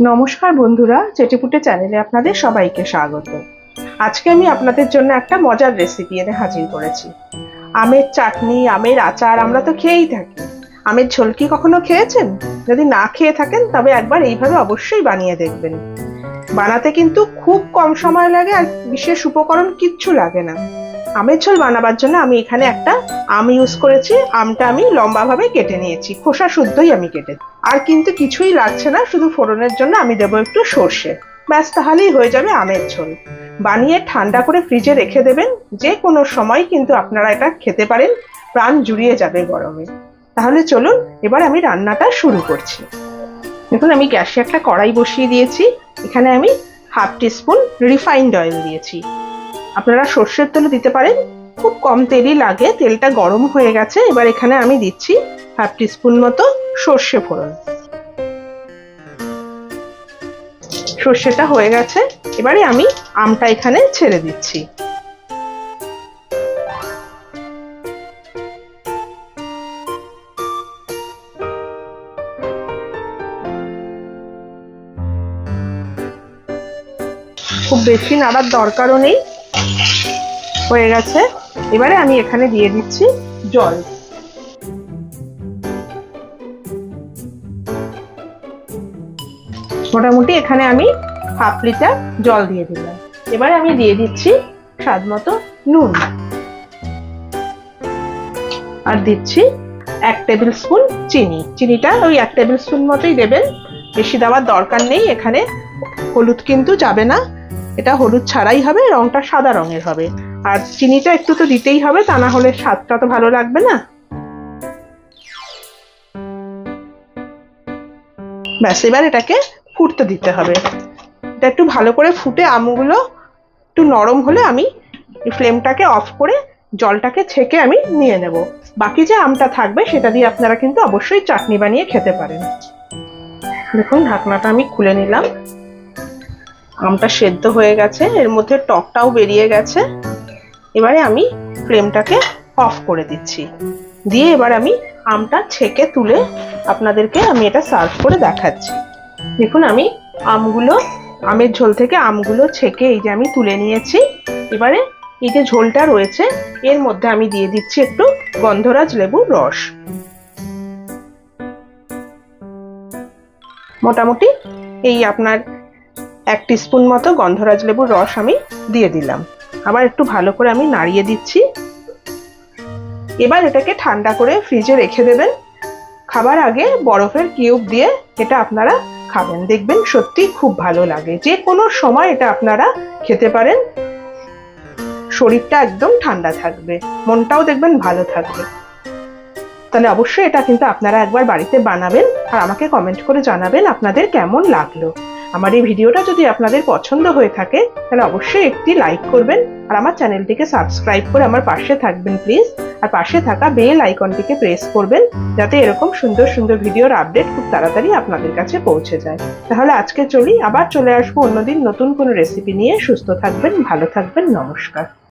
নমস্কার বন্ধুরা, চেটেপুটে চ্যানেলে আপনাদের সবাইকে স্বাগত। আজকে আমি আপনাদের জন্য একটা মজার রেসিপি এনে হাজির করেছি। আমের চাটনি, আমের আচার আমরা তো খেয়েই থাকি। আমের ঝোল কি কখনো খেয়েছেন? যদি না খেয়ে থাকেন, তবে একবার এইভাবে অবশ্যই বানিয়ে দেখবেন। বানাতে কিন্তু খুব কম সময় লাগে আর বিশেষ উপকরণ কিচ্ছু লাগে না। আমের ঝোল বানাবার জন্য আমি এখানে একটা আম ইউজ করেছি। আমটা আমি লম্বাভাবে কেটে নিয়েছি। খোসা শুদ্ধই আমি কেটে আর কিন্তু কিছুই লাগছে না, শুধু ফোড়নের জন্য আমি দেবো একটু সর্ষে। ব্যাস, তাহলেই হয়ে যাবে আমের ঝোল। বানিয়ে ঠান্ডা করে ফ্রিজে রেখে দেবেন, যে কোনো সময় কিন্তু আপনারা এটা খেতে পারেন, প্রাণ জুড়িয়ে যাবে গরমে। তাহলে চলুন, এবার আমি রান্নাটা শুরু করছি। দেখুন, আমি গ্যাসে একটা কড়াই বসিয়ে দিয়েছি। এখানে আমি হাফ টিস্পুন রিফাইন্ড অয়েল দিয়েছি। আপনারা সর্ষের তেলও দিতে পারেন, খুব কম তেলই লাগে, তেলটা গরম হয়ে গেছে। এবার এখানে আমি দিচ্ছি হাফ টিস্পুন মতো সর্ষে ফোড়ন। সর্ষেটা হয়ে গেছে, এবারে আমি আমটা এখানে ছেড়ে দিচ্ছি। খুব বেশি নাড়ার দরকারও নেই। হয়ে গেছে। এবারে আমি এখানে দিয়ে দিচ্ছি জল। মোটামুটি এখানে আমি হাফ লিটার জল দিয়ে দিলাম। এবারে আমি দিয়ে দিচ্ছি স্বাদ মতো নুন। আর দিচ্ছি এক টেবিল স্পুন চিনি। চিনিটা ওই এক টেবিল স্পুন মতোই দেবেন। বেশি দেওয়ার দরকার নেই, এখানে হলুদ কিন্তু যাবে না। এটা হলুদ ছাড়াই হবে, রংটা সাদা রঙের হবে। আর চিনিটা একটু তো দিতেই হবে, তা না হলে স্বাদটা তো ভালো লাগবে না। ব্যাস, এবার এটাকে ফুটতে দিতে হবে। এটা একটু ভালো করে ফুটে আমগুলো একটু নরম হলে আমি ফ্লেমটাকে অফ করে জলটাকে ছেঁকে আমি নিয়ে নেব। বাকি যে আমটা থাকবে সেটা দিয়ে আপনারা কিন্তু অবশ্যই চাটনি বানিয়ে খেতে পারেন। দেখুন, ঢাকনাটা আমি খুলে নিলাম। আমটা সেদ্ধ হয়ে গেছে, এর মধ্যে টকটাও বেরিয়ে গেছে। এবারে আমি ফ্লেমটাকে অফ করে দিচ্ছি। দিয়ে এবার আমি আমটা ছেঁকে তুলে আপনাদেরকে আমি এটা সার্ভ করে দেখাচ্ছি। দেখুন আমি আমগুলো, আমের ঝোল থেকে আমগুলো ছেঁকে এই যে আমি তুলে নিয়েছি। এবারে এই যে ঝোলটা রয়েছে, এর মধ্যে আমি দিয়ে দিচ্ছি একটু গন্ধরাজ লেবুর রস। মোটামুটি এই আপনার এক স্পুন মতো গন্ধরাজ লেবুর রস আমি দিয়ে দিলাম। আবার একটু ভালো করে আমি নাড়িয়ে দিচ্ছি। এবার এটাকে ঠান্ডা করে ফ্রিজে রেখে দেবেন। খাবার আগে বরফের কিউব দিয়ে এটা আপনারা খাবেন। দেখবেন সত্যি খুব ভালো লাগে। যে কোনো সময় এটা আপনারা খেতে পারেন। শরীরটা একদম ঠান্ডা থাকবে। মনটাও দেখবেন ভালো থাকবে। তাহলে অবশ্যই এটা কিন্তু আপনারা একবার বাড়িতে বানাবেন। আর আমাকে কমেন্ট করে জানাবেন আপনাদের কেমন লাগল। আমার এই ভিডিওটা যদি আপনাদের পছন্দ হয়ে থাকে, তাহলে অবশ্যই একটি লাইক করবেন আর আমার চ্যানেলটিকে সাবস্ক্রাইব করে আমার পাশে থাকবেন প্লিজ। আর পাশে থাকা বেল আইকনটিকে প্রেস করবেন যাতে এরকম সুন্দর সুন্দর ভিডিওর আপডেট খুব তাড়াতাড়ি আপনাদের কাছে পৌঁছে যায়। তাহলে আজকে চলি, আবার চলে আসব অন্যদিন নতুন কোনো রেসিপি নিয়ে। সুস্থ থাকবেন, ভালো থাকবেন, নমস্কার।